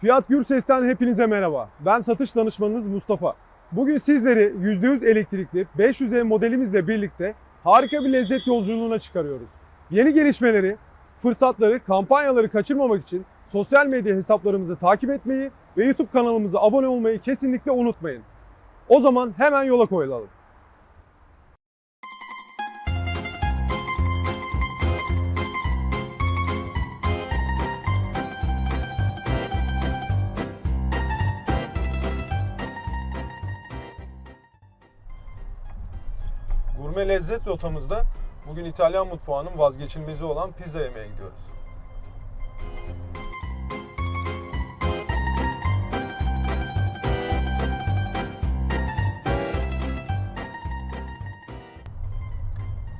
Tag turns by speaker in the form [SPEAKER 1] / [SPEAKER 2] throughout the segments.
[SPEAKER 1] Fiyat Gürses'ten hepinize merhaba. Ben satış danışmanınız Mustafa. Bugün sizleri %100 elektrikli 500E modelimizle birlikte harika bir lezzet yolculuğuna çıkarıyoruz. Yeni gelişmeleri, fırsatları, kampanyaları kaçırmamak için sosyal medya hesaplarımızı takip etmeyi ve YouTube kanalımıza abone olmayı kesinlikle unutmayın. O zaman hemen yola koyulalım. Gurme lezzet rotamızda bugün İtalyan mutfağının vazgeçilmezi olan pizza yemeye gidiyoruz.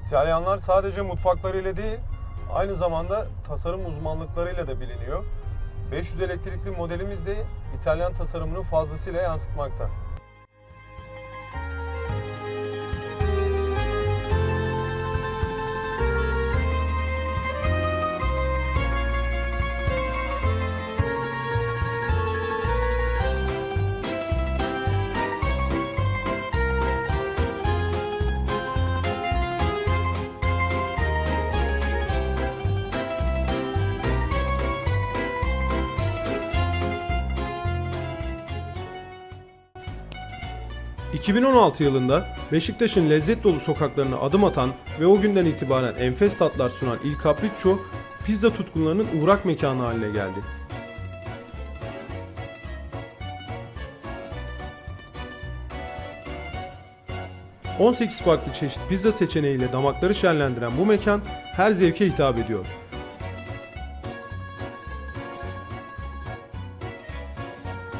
[SPEAKER 1] İtalyanlar sadece mutfaklarıyla değil, aynı zamanda tasarım uzmanlıklarıyla da biliniyor. 500 elektrikli modelimiz de İtalyan tasarımını fazlasıyla yansıtmakta. ...2016 yılında Beşiktaş'ın lezzet dolu sokaklarına adım atan ve o günden itibaren enfes tatlar sunan Il Capriccio, pizza tutkunlarının uğrak mekanı haline geldi. ...18 farklı çeşit pizza seçeneğiyle damakları şenlendiren bu mekan her zevke hitap ediyor.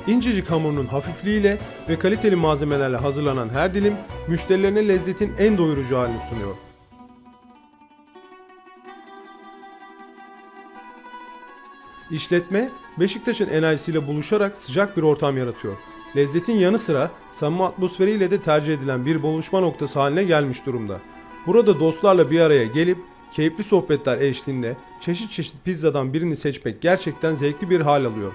[SPEAKER 1] İncecik hamurunun hafifliğiyle ve kaliteli malzemelerle hazırlanan her dilim müşterilerine lezzetin en doyurucu halini sunuyor. İşletme Beşiktaş'ın enerjisiyle buluşarak sıcak bir ortam yaratıyor. Lezzetin yanı sıra samimi atmosferiyle de tercih edilen bir buluşma noktası haline gelmiş durumda. Burada dostlarla bir araya gelip keyifli sohbetler eşliğinde çeşit çeşit pizzadan birini seçmek gerçekten zevkli bir hal alıyor.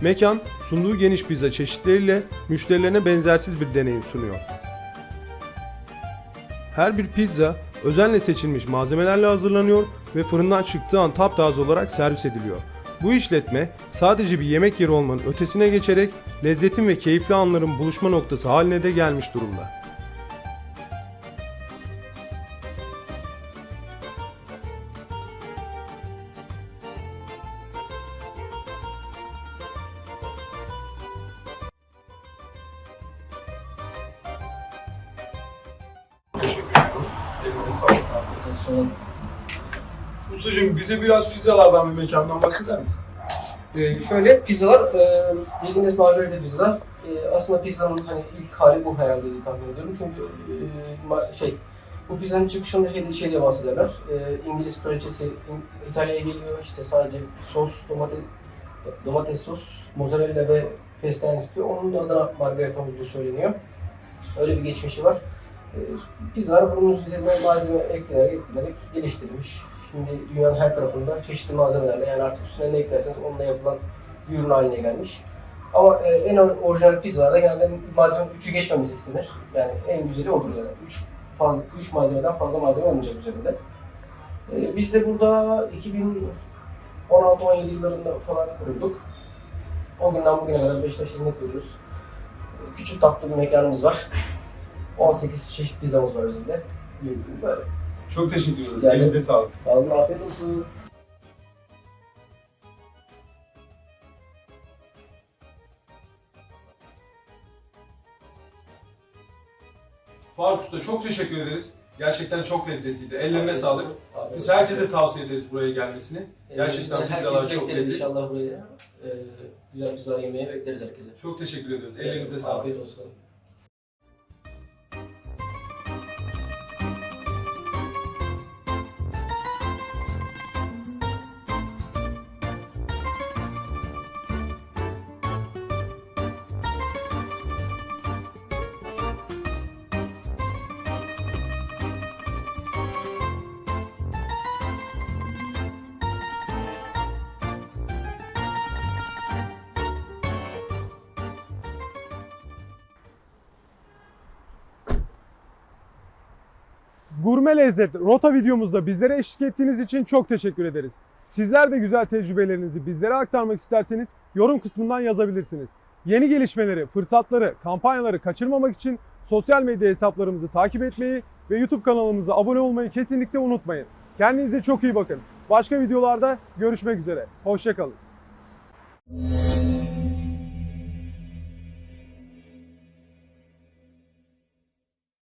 [SPEAKER 1] Mekan sunduğu geniş pizza çeşitleriyle müşterilerine benzersiz bir deneyim sunuyor. Her bir pizza özenle seçilmiş malzemelerle hazırlanıyor ve fırından çıktığı an taptaze olarak servis ediliyor. Bu işletme sadece bir yemek yeri olmanın ötesine geçerek lezzetin ve keyifli anların buluşma noktası haline de gelmiş durumda. Elinize sağlık.
[SPEAKER 2] Son
[SPEAKER 1] Ustacığım bize biraz pizzalardan ve mekandan bahseder misin?
[SPEAKER 2] Ee, şöyle pizzalar, e, bildiğiniz margarita pizza. E, aslında pizzanın hani ilk hali bu herhalde diye tahmin ediyorum. Çünkü e, şey, bu pizzanın çıkışında şey, şey diye bahsederler. E, İngiliz kraliçesi İtalya'ya geliyor işte sadece sos, domates, domates sos, mozzarella ve fesleğen istiyor. Onun da adına margarita olduğu söyleniyor. Öyle bir geçmişi var. E, pizzalar bunun üzerine malzeme eklenerek, eklenerek geliştirilmiş. Şimdi dünyanın her tarafında çeşitli malzemelerle yani artık üstüne ne eklerseniz onunla yapılan bir ürün haline gelmiş. Ama e, en orijinal pizzalarda genelde malzemenin üçü geçmemesi istenir. Yani en güzeli odur yani. Üç, fazla, üç malzemeden fazla malzeme olmayacak üzerinde. E, biz de burada 2016-17 yıllarında falan kurulduk. O günden bugüne kadar Beşiktaş'ta hizmet veriyoruz. E, Küçük tatlı bir mekanımız var. 18 çeşit pizzamız var üzerinde. Böyle.
[SPEAKER 1] Çok teşekkür ediyoruz.
[SPEAKER 2] Yani-
[SPEAKER 1] Elinize sağlık.
[SPEAKER 2] Sağ olun, afiyet olsun.
[SPEAKER 1] Faruk Usta çok teşekkür ederiz. Gerçekten çok lezzetliydi. Ellerine
[SPEAKER 2] Afiyet
[SPEAKER 1] sağlık.
[SPEAKER 2] olsun. Afiyet
[SPEAKER 1] Biz
[SPEAKER 2] olsun.
[SPEAKER 1] herkese tavsiye ederiz buraya gelmesini. Gerçekten
[SPEAKER 2] Elimizden
[SPEAKER 1] pizzalar
[SPEAKER 2] herkesi
[SPEAKER 1] çok
[SPEAKER 2] bekleriz
[SPEAKER 1] lezzetli.
[SPEAKER 2] İnşallah buraya e, güzel pizzalar yemeye bekleriz herkese.
[SPEAKER 1] Çok teşekkür ediyoruz. Elinize sağlık.
[SPEAKER 2] Afiyet olsun.
[SPEAKER 1] Gurme lezzet rota videomuzda bizlere eşlik ettiğiniz için çok teşekkür ederiz. Sizler de güzel tecrübelerinizi bizlere aktarmak isterseniz yorum kısmından yazabilirsiniz. Yeni gelişmeleri, fırsatları, kampanyaları kaçırmamak için sosyal medya hesaplarımızı takip etmeyi ve YouTube kanalımıza abone olmayı kesinlikle unutmayın. Kendinize çok iyi bakın. Başka videolarda görüşmek üzere. Hoşçakalın.